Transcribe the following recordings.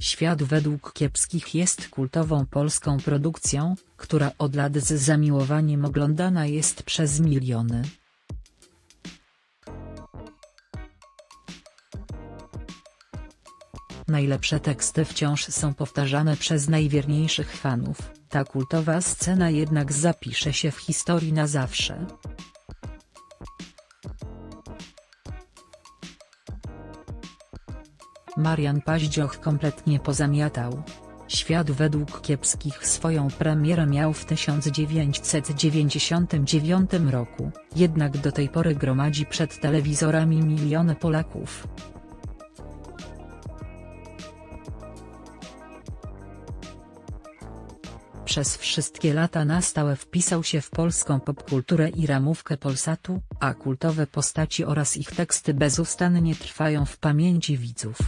Świat według kiepskich jest kultową polską produkcją, która od lat z zamiłowaniem oglądana jest przez miliony. Najlepsze teksty wciąż są powtarzane przez najwierniejszych fanów, ta kultowa scena jednak zapisze się w historii na zawsze. Marian Paździoch kompletnie pozamiatał. Świat według kiepskich swoją premierę miał w 1999 roku, jednak do tej pory gromadzi przed telewizorami miliony Polaków. Przez wszystkie lata na stałe wpisał się w polską popkulturę i ramówkę Polsatu, a kultowe postaci oraz ich teksty bezustannie trwają w pamięci widzów.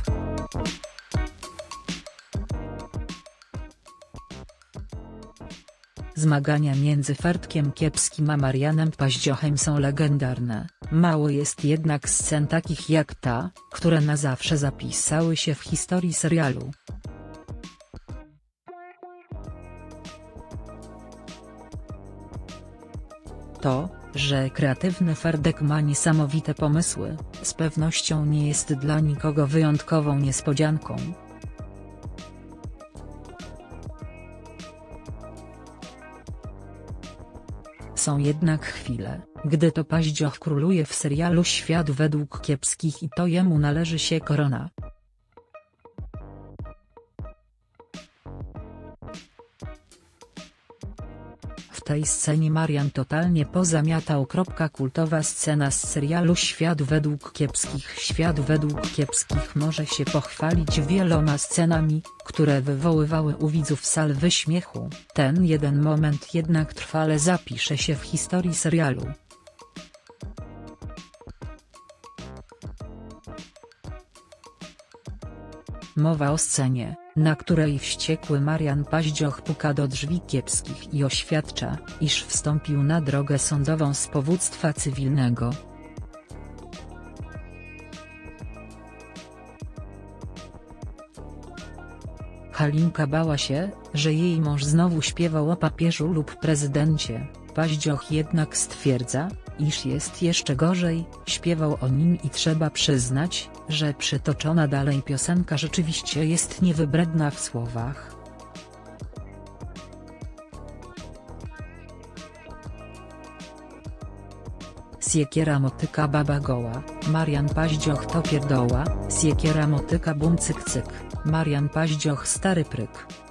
Zmagania między Fertkiem Kiepskim a Marianem Paździochem są legendarne, mało jest jednak scen takich jak ta, które na zawsze zapisały się w historii serialu. To, że kreatywny Ferdek ma niesamowite pomysły, z pewnością nie jest dla nikogo wyjątkową niespodzianką. Są jednak chwile, gdy to Paździoch króluje w serialu Świat według kiepskich i to jemu należy się korona. Tej scenie Marian totalnie pozamiatał. Kultowa scena z serialu Świat według kiepskich Świat według kiepskich może się pochwalić wieloma scenami, które wywoływały u widzów salwy śmiechu, ten jeden moment jednak trwale zapisze się w historii serialu. Mowa o scenie, na której wściekły Marian Paździoch puka do drzwi kiepskich i oświadcza, iż wstąpił na drogę sądową z powództwa cywilnego. Halinka bała się, że jej mąż znowu śpiewał o papieżu lub prezydencie, Paździoch jednak stwierdza, iż jest jeszcze gorzej, śpiewał o nim i trzeba przyznać, że przytoczona dalej piosenka rzeczywiście jest niewybredna w słowach. Siekiera motyka baba goła, Marian Paździoch to pierdoła, Siekiera motyka bum cyk cyk, Marian Paździoch stary pryk.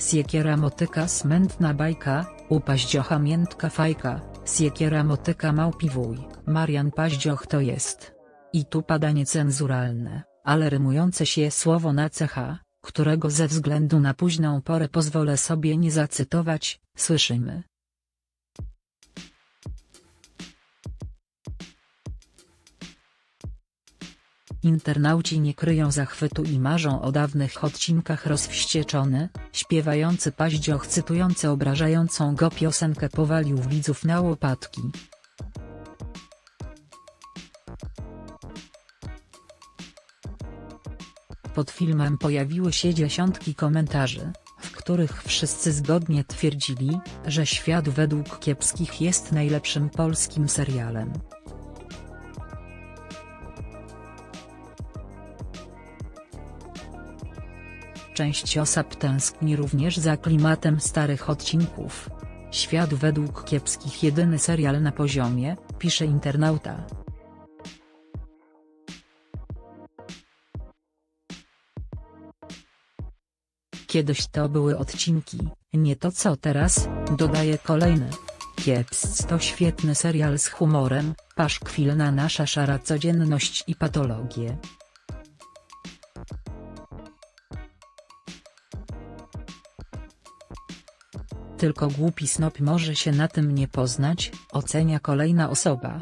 Siekiera motyka smętna bajka, u paździocha miętka fajka, siekiera motyka małpiwój, Marian Paździoch to jest. I tu pada niecenzuralne, ale rymujące się słowo na cecha, którego ze względu na późną porę pozwolę sobie nie zacytować, słyszymy. Internauci nie kryją zachwytu i marzą o dawnych odcinkach rozwścieczony, śpiewający paździoch cytujący obrażającą go piosenkę powalił widzów na łopatki. Pod filmem pojawiły się dziesiątki komentarzy, w których wszyscy zgodnie twierdzili, że Świat według kiepskich jest najlepszym polskim serialem. Część osób tęskni również za klimatem starych odcinków. Świat według kiepskich jedyny serial na poziomie, pisze internauta. Kiedyś to były odcinki, nie to co teraz, dodaje kolejny. Kiepsc to świetny serial z humorem, paszkwilna nasza szara codzienność i patologie. Tylko głupi snop może się na tym nie poznać, ocenia kolejna osoba.